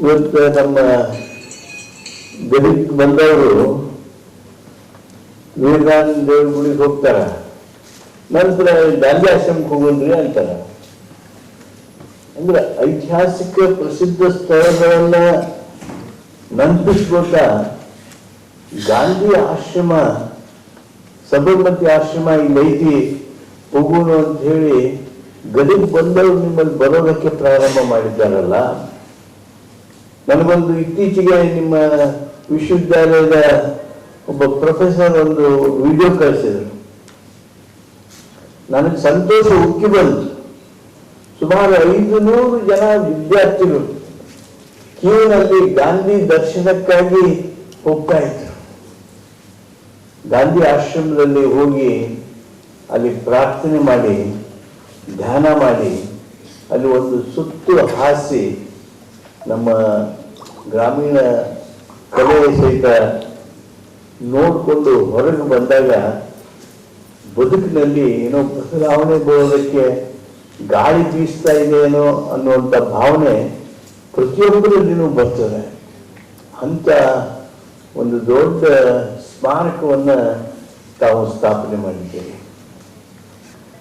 ಇವತ್ತು ನಮ್ಮ ಗಡಿಗೆ ಬಂದವರು ವಿವೇಕಾನಂದ ದೇವ್ರ ಗುಡಿಗೆ ಹೋಗ್ತಾರ. ನಂತರ ಗಾಂಧಿ ಆಶ್ರಮಕ್ಕೆ ಹೋಗೋಣ್ರಿ ಅಂತಾರ. ಅಂದ್ರೆ ಐತಿಹಾಸಿಕ ಪ್ರಸಿದ್ಧ ಸ್ಥಳಗಳನ್ನ ನೆನಪಿಸ್ಕೊತಾ ಗಾಂಧಿ ಆಶ್ರಮ ಸಬರ್ಮತಿ ಆಶ್ರಮ ಇಲ್ಲಿ ಐತಿ. ಹೋಗೋಣ ಅಂತ ಹೇಳಿ ಗಡಿಗೆ ಬಂದವರು ನಿಮ್ಮಲ್ಲಿ ಬರೋದಕ್ಕೆ ಪ್ರಾರಂಭ ಮಾಡಿದ್ದಾರಲ್ಲ. ನನಗೊಂದು ಇತ್ತೀಚೆಗೆ ನಿಮ್ಮ ವಿಶ್ವವಿದ್ಯಾಲಯದ ಒಬ್ಬ ಪ್ರೊಫೆಸರ್ ಒಂದು ವಿಡಿಯೋ ಕಳಿಸಿದರು. ನನಗೆ ಸಂತೋಷ ಉಕ್ಕಿ ಬಂತು. ಸುಮಾರು ಐದು ನೂರು ಜನ ವಿದ್ಯಾರ್ಥಿಗಳು ಕ್ಯೂನಲ್ಲಿ ಗಾಂಧಿ ದರ್ಶನಕ್ಕಾಗಿ ಹೋಗ್ತಾ ಇದ್ರು. ಗಾಂಧಿ ಆಶ್ರಮದಲ್ಲಿ ಹೋಗಿ ಅಲ್ಲಿ ಪ್ರಾರ್ಥನೆ ಮಾಡಿ, ಧ್ಯಾನ ಮಾಡಿ, ಅಲ್ಲಿ ಒಂದು ಸುತ್ತು ಹಾಸಿ ನಮ್ಮ ಗ್ರಾಮೀಣ ಕಲೆ ಸಹಿತ ನೋಡಿಕೊಂಡು ಹೊರಗೆ ಬಂದಾಗ ಬದುಕಿನಲ್ಲಿ ಏನೋ ಬದಲಾವಣೆ ಬರೋದಕ್ಕೆ ಗಾಳಿ ಬೀಸ್ತಾ ಇದೆಯೇನೋ ಅನ್ನುವಂಥ ಭಾವನೆ ಪ್ರತಿಯೊಬ್ಬರಲ್ಲಿನೂ ಬರ್ತದೆ. ಅಂತ ಒಂದು ದೊಡ್ಡ ಸ್ಮಾರಕವನ್ನು ತಾವು ಸ್ಥಾಪನೆ ಮಾಡಿದ್ದೇವೆ.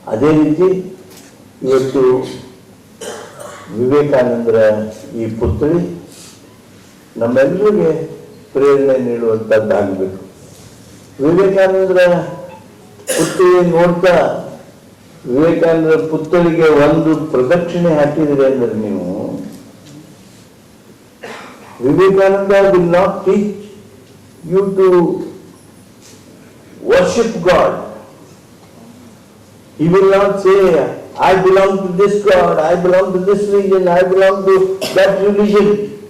ಅದೇ ರೀತಿ ಇವತ್ತು ವಿವೇಕಾನಂದರ ಈ ಪುತ್ಥಳಿ ನಮ್ಮೆಲ್ಲರಿಗೆ ಪ್ರೇರಣೆ ನೀಡುವಂಥದ್ದಾಗಬೇಕು ವಿವೇಕಾನಂದರ ಪುತ್ಥಳಿ ನೋಡ್ತಾ ವಿವೇಕಾನಂದರ ಪುತ್ಥಳಿಗೆ ಒಂದು ಪ್ರದಕ್ಷಿಣೆ ಹಾಕಿದ್ರಿ ಅಂದ್ರೆ ನೀವು Vivekananda will not teach you to worship god He will not say, I belong to this God, I belong to this religion, I belong to that religion.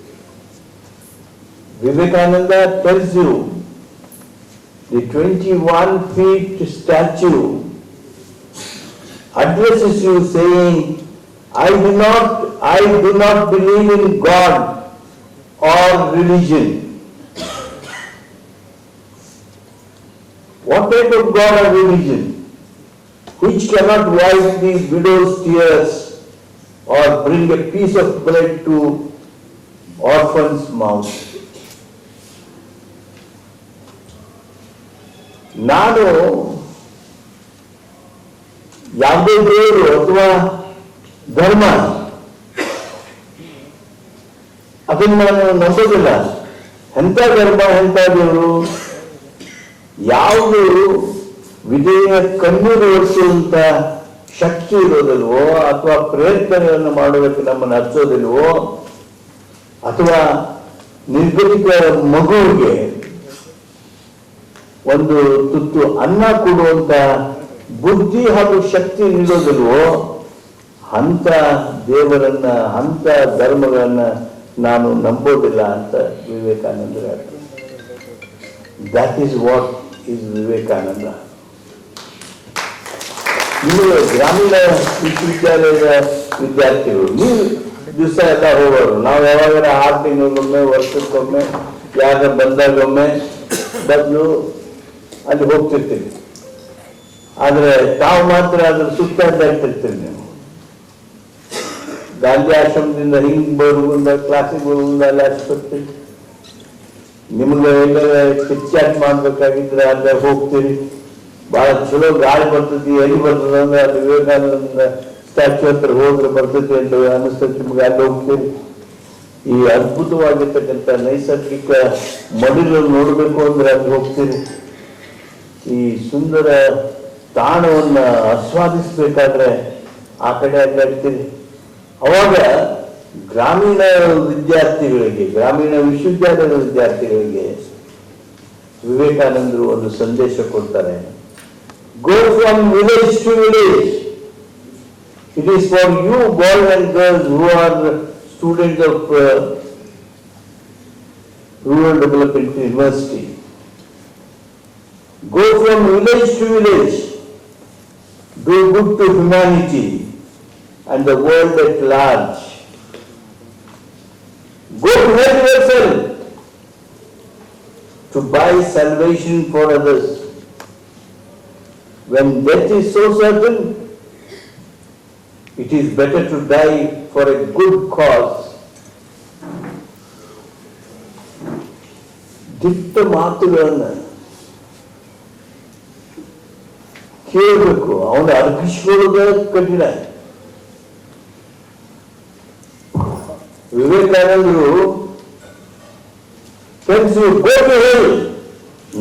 Vivekananda tells you, the 21 feet statue addresses you saying, I do not, I do not believe in God or religion. What type of God or religion? which cannot wipe the widow's tears or bring a piece of bread to orphan's mouth. ನಾನು ಯಾವುದೇ ದೇವರು ಅಥವಾ ಧರ್ಮ ಅದನ್ನು ನಾನು ನಂಬೋದಿಲ್ಲ ಎಂಥ ಧರ್ಮ ಎಂಥ ದೇವರು ಯಾವುದು ವಿಧೇಯ ಓಡಿಸುವಂತ ಶಕ್ತಿ ಇರೋದಿಲ್ವೋ ಅಥವಾ ಪ್ರಯತ್ನಗಳನ್ನು ಮಾಡೋದಕ್ಕೆ ನಮ್ಮನ್ನು ಹಚ್ಚೋದಿಲ್ವೋ ಅಥವಾ ನಿರ್ಗತಿಕ ಮಗುವಿಗೆ ಒಂದು ತುತ್ತು ಅನ್ನ ಕೊಡುವಂತ ಬುದ್ಧಿ ಹಾಗೂ ಶಕ್ತಿ ನೀಡೋದಿಲ್ವೋ ಅಂತ ದೇವರನ್ನ, ಅಂತ ಧರ್ಮಗಳನ್ನ ನಾನು ನಂಬೋದಿಲ್ಲ ಅಂತ ವಿವೇಕಾನಂದರು that is what is Vivekananda ನೀವು ಗ್ರಾಮೀಣ ವಿಶ್ವವಿದ್ಯಾಲಯದ ವಿದ್ಯಾರ್ಥಿಗಳು ನೀವು ದಿವಸ ಎಲ್ಲ ಹೋಗೋರು, ನಾವು ಯಾವಾಗಾರ ಆರು ತಿಂಗಳಿಗೊಮ್ಮೆ ವರ್ಷಕ್ಕೊಮ್ಮೆ ಯಾರ ಬಂದಾಗೊಮ್ಮೆ ಬಂದು ಅಲ್ಲಿ ಹೋಗ್ತಿರ್ತೀವಿ. ಆದರೆ ತಾವು ಮಾತ್ರ ಅದ್ರ ಸುತ್ತ ಇರ್ತಿರ್ತೀರಿ ನೀವು. ಗಾಂಧಿ ಆಶ್ರಮದಿಂದ ಹಿಂಗ್ ಬರುವುದ ಕ್ಲಾಸಿಗೆ ಬರುವುದ ಅಲ್ಲಿ ಅಷ್ಟು ನಿಮ್ಗೆ ಎಲ್ಲ ಚಾಟ್ ಮಾಡ್ಬೇಕಾಗಿದ್ರೆ ಅಲ್ಲೇ ಹೋಗ್ತೀರಿ. ಬಹಳ ಚಲೋ ಗಾಳಿ ಬರ್ತೈತಿ, ಎಲ್ಲಿ ಬರ್ತದೆ ಅಂದ್ರೆ ಅದು ವಿವೇಕಾನಂದ ಸ್ಟ್ಯಾಚು ಹತ್ರ ಹೋದ್ರೆ ಬರ್ತೈತಿ ಅಂತ ಅನಿಸ್ತೈತಿ ನಿಮ್ಗೆ ಅಲ್ಲಿ ಹೋಗ್ತೀರಿ. ಈ ಅದ್ಭುತವಾಗಿರ್ತಕ್ಕಂಥ ನೈಸರ್ಗಿಕ ಮಡಿಲು ನೋಡಬೇಕು ಅಂದ್ರೆ ಅಲ್ಲಿ ಹೋಗ್ತೀರಿ. ಈ ಸುಂದರ ತಾಣವನ್ನು ಆಸ್ವಾದಿಸ್ಬೇಕಾದ್ರೆ ಆ ಕಡೆ ಅಡ್ಡಾಡ್ತೀರಿ ಅವಾಗ ಗ್ರಾಮೀಣ ವಿದ್ಯಾರ್ಥಿಗಳಿಗೆ, ಗ್ರಾಮೀಣ ವಿಶ್ವವಿದ್ಯಾಲಯದ ವಿದ್ಯಾರ್ಥಿಗಳಿಗೆ ವಿವೇಕಾನಂದರು ಒಂದು ಸಂದೇಶ ಕೊಡ್ತಾರೆ. Go from village to village. It is for you boys and girls who are students of uh, Rural Development University. Go from village to village. Do good to humanity and the world at large. Go to help yourself to buy salvation for others. When death is so certain, it is better to die for a good cause ದಿಟ್ಟ ಮಾತುಗಳನ್ನ ಕೇಳಬೇಕು ಅವನು ಅರ್ಪಿಸ್ಕೊಳ್ಳೋದ ಕಠಿಣ ವಿವೇಕಾನಂದರು friends ಗೋಟು ಹೇಳಿ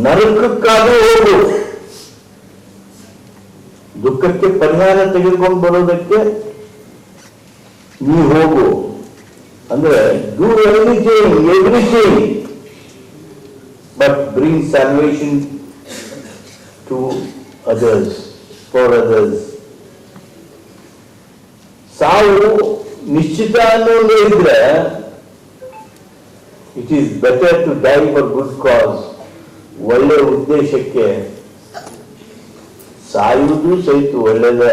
ನರಕಕ್ಕಾಗಿ ಹೋಗು ದುಃಖಕ್ಕೆ ಪರಿಹಾರ ತೆಗೆದುಕೊಂಡು ಬರೋದಕ್ಕೆ ನೀ ಹೋಗು ಅಂದ್ರೆ do everything everything but bring salvation to others for others ಸಾವು ನಿಶ್ಚಿತ ಅನ್ನೋದು ಇದ್ರೆ it is better to die for good cause ಒಳ್ಳೆ ಉದ್ದೇಶಕ್ಕೆ ಸಾಯುವುದು ಸಹಿತ ಒಳ್ಳೆಯದ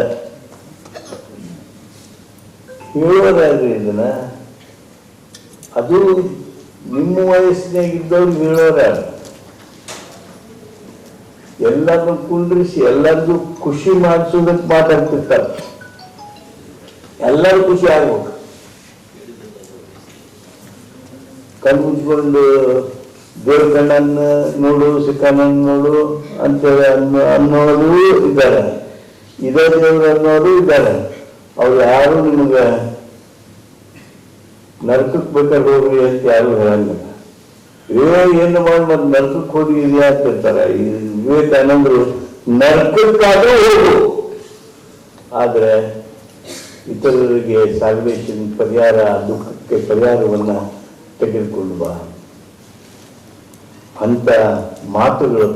ಹೇಳೋದಾದ್ರೆ ಇದನ್ನ. ಅದು ನಿಮ್ಮ ವಯಸ್ಸಿನಾಗಿದ್ದವ್ರು ಹೇಳೋರ ಎಲ್ಲರನ್ನು ಕುಂಡ್ರಿಸಿ ಎಲ್ಲರಿಗೂ ಖುಷಿ ಮಾಡಿಸೋದಕ್ಕೆ ಮಾತಾಡ್ತಿರ್ತಾರೆ. ಎಲ್ಲರೂ ಖುಷಿ ಆಗ್ಬೇಕು. ಕಣ್ಣು ಮುಚ್ಕೊಂಡು ದೇವ್ರ ಕಣ್ಣನ್ನ ನೋಡು ಸಿಕ್ಕಣ್ಣನ್ ನೋಡು, ಅಂತೇಳಿ ಅನ್ನೋ ಅನ್ನೋರು ಇದ್ದಾರೆ. ಇದೇ ದೇವ್ರು ಅನ್ನೋರು ಇದ್ದಾರೆ. ಅವ್ರು ಯಾರು ನಿಮಗೆ ನರಕಕ್ಕೆ ಬೇಕಾದ್ರೆ ಹೋಗ್ರಿ ಅಂತ ಯಾರು ಹೇಳಂಗಿಲ್ಲ. ಏ, ಏನು ಮಾಡಿ ಮತ್ತೆ ನರಕಕ್ಕೆ ಹೋಗಿ ಇದೆಯಾ ಅಂತ ಹೇಳ್ತಾರೆ. ಈ ವಿವೇಕಾನಂದರು, ನರ್ಕಕ್ಕಾದ್ರೂ ಹೋಗು. ಆದ್ರೆ ಇತರರಿಗೆ ಸಾಲ್ವೇಷನ್ ಪರಿಹಾರ, ದುಃಖಕ್ಕೆ ಪರಿಹಾರವನ್ನ ತೆಗೆದುಕೊಂಡು ಬಾ. ಅಂತ ಮಾತುಗಳು